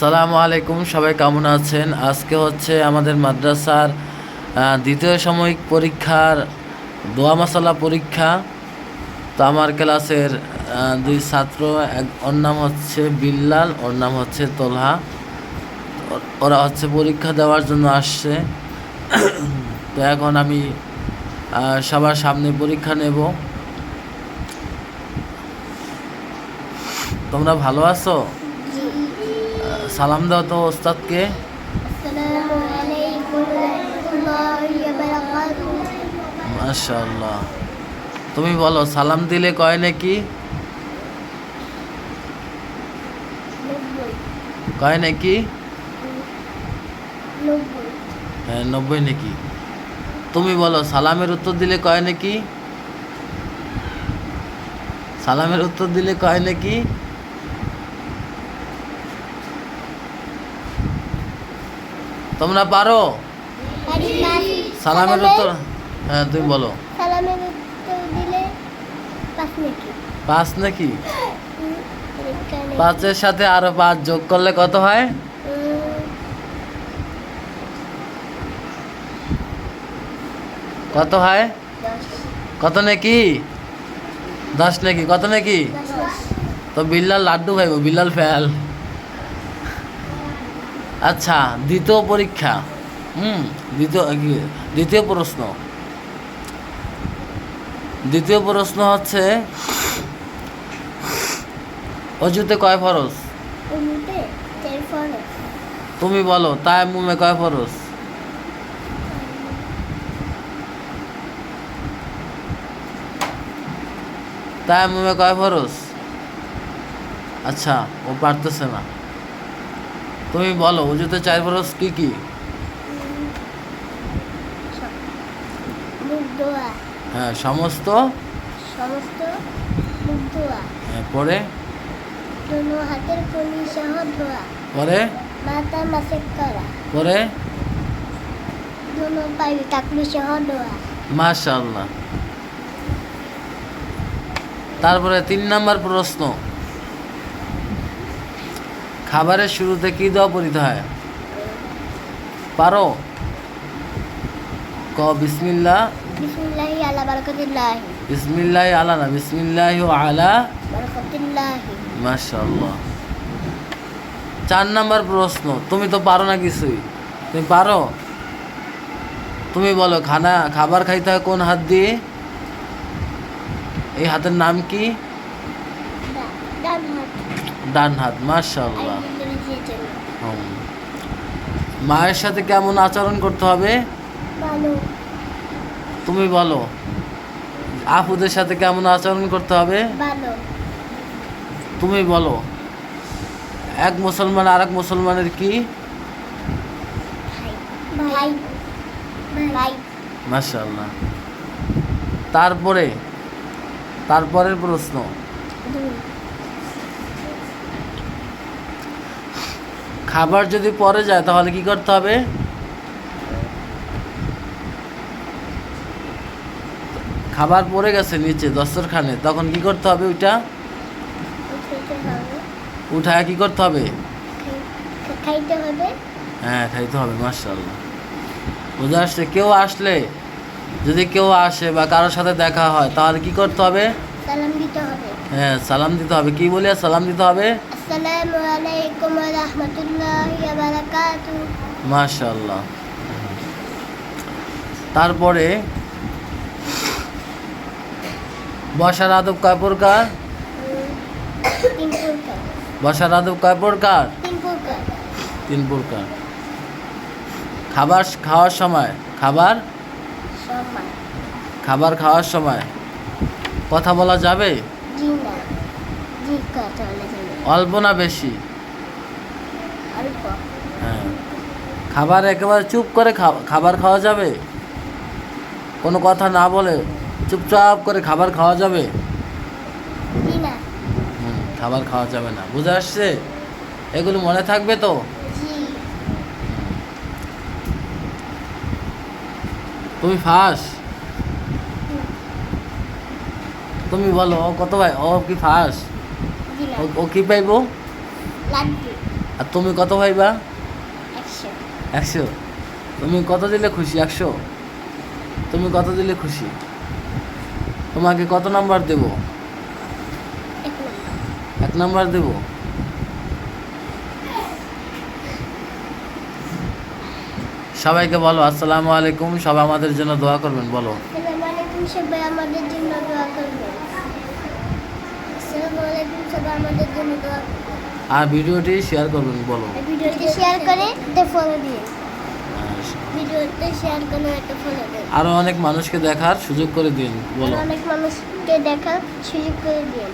সালামু আলাইকুম, সবাই কেমন আছেন? আজকে হচ্ছে আমাদের মাদ্রাসার দ্বিতীয় সাময়িক পরীক্ষার দোয়া মশালা পরীক্ষা। তো আমার ক্লাসের দুই ছাত্র, এক, ওর নাম হচ্ছে বিল্লাল, ওর নাম হচ্ছে তোলহা। ওরা হচ্ছে পরীক্ষা দেওয়ার জন্য আসছে। তো এখন আমি সবার সামনে পরীক্ষা নেব। তোমরা ভালো আছো? সালাম দাও তো ওস্তাদকে। মাশাল্লাহ তুমি বলো সালাম দিলে কয় নাকি? কয় নাকি? হ্যাঁ নব্বই নাকি। তুমি বলো সালামের উত্তর দিলে কয় নাকি? সালামের উত্তর দিলে কয় নাকি? তোমরা পারো? সালামের উত্তর হ্যাঁ তুমি বলো। সালামের উত্তর দিলে পাঁচ নাকি। পাঁচ নাকি? পাঁচের সাথে আরও পাঁচ যোগ করলে কত হয়? কত হয়? কত নাকি? দশ নাকি। কত নাকি? তো বিল্লাল লাড্ডু খাইব বিল্লাল ফেল। আচ্ছা দ্বিতীয় পরীক্ষা। হুম দ্বিতীয় দ্বিতীয় প্রশ্ন। দ্বিতীয় প্রশ্ন হচ্ছে অজুতে কয় ফরজ? ফরজ। তুমি বলো তাই মুমে কয় ফরজ? তাই মুমে কয় ফরজ? আচ্ছা ও পারতেছে না। তুমি বলো উজুতে চার ফরজ কি কি? হ্যাঁ সমস্ত? সমস্ত হ্যাঁ, পরে? দোনো হাতের কলি সহ ধোয়া। পরে? মাথা মাসে করা। পরে? দোনো পায়ে টাকলি সহ ধোয়া। মাশাল্লাহ তারপরে তিন নাম্বার প্রশ্ন। খাবারের শুরুতে কি দেওয়া পড়িতে হয়? পারো? ক বিসমিল্লা বিসমিল্লাহি আলা না বিসমিল্লাহ আলা মাশাল্লাহ চার নাম্বার প্রশ্ন তুমি তো পারো না কিছুই। তুমি পারো? তুমি বলো খানা খাবার খাইতে হয় কোন হাত দিয়ে? এই হাতের নাম কি? ডান হাত মাশাল্লাহ। মায়ের সাথে কেমন আচরণ করতে হবে? তুমি বলো আপুদের সাথে কেমন আচরণ করতে হবে? তুমি বলো এক মুসলমান আর এক মুসলমানের কি? মাশাল্লাহ তারপরে? তারপরের প্রশ্ন। খাবার যদি পরে যায় তাহলে কি করতে হবে? খাবার পড়ে গেছে নিচে দস্তরখানে। তখন কি করতে হবে ওইটা? উঠায় কি করতে হবে? হ্যাঁ খাইতে হবে মাশাল্লাহ বুঝে আসছে? কেউ আসলে যদি কেউ আসে বা কারোর সাথে দেখা হয় তাহলে কি করতে হবে। হ্যাঁ সালাম দিতে হবে। কি বলিয়া সালাম দিতে হবে? আসসালামু আলাইকুম ওয়া রাহমাতুল্লাহি ওয়া বারাকাতুহু মাশাল্লাহ তারপরে বসার আদব কয় প্রকার বসার আদব কয় প্রকার তিন প্রকার খাবার খাওয়ার সময় খাবার? খাবার খাওয়ার সময়। কথা বলা যাবে? জি না। জি কথা বলা যাবে। অল্প না বেশি? হ্যাঁ। খাবার একেবারে চুপ করে খাবার খাওয়া যাবে? কোনো কথা না বলে চুপচাপ করে খাবার খাওয়া যাবে? হুম, খাবার খাওয়া যাবে না। বুঝে আসছে? এগুলো মনে থাকবে তো? তুমি ফাঁস? তুমি বলো ও কত ভাই? ও কি ফাঁস? ও কি পাইবো? আর তুমি কত পাইবা? একশো। তুমি কত দিলে খুশি? একশো। তুমি কত দিলে খুশি? তোমাকে কত নাম্বার দেব? এক নম্বর। এক নাম্বার দেব? সবাইকে বলো আসসালামু আলাইকুম। সবাই আমাদের জন্য দোয়া করবেন বলো। সবাই আমাদের জন্য দোয়া করবেন। আসসালামু আলাইকুম। সবাই আমাদের জন্য দোয়া আর ভিডিওটি শেয়ার করবেন বলো। ভিডিওটি শেয়ার করে একটা ফলো ভিডিওতে শেয়ার করে একটা ফলো দিন আরও অনেক মানুষকে দেখার সুযোগ করে দিন বলো। অনেক মানুষকে দেখার সুযোগ করে দিন।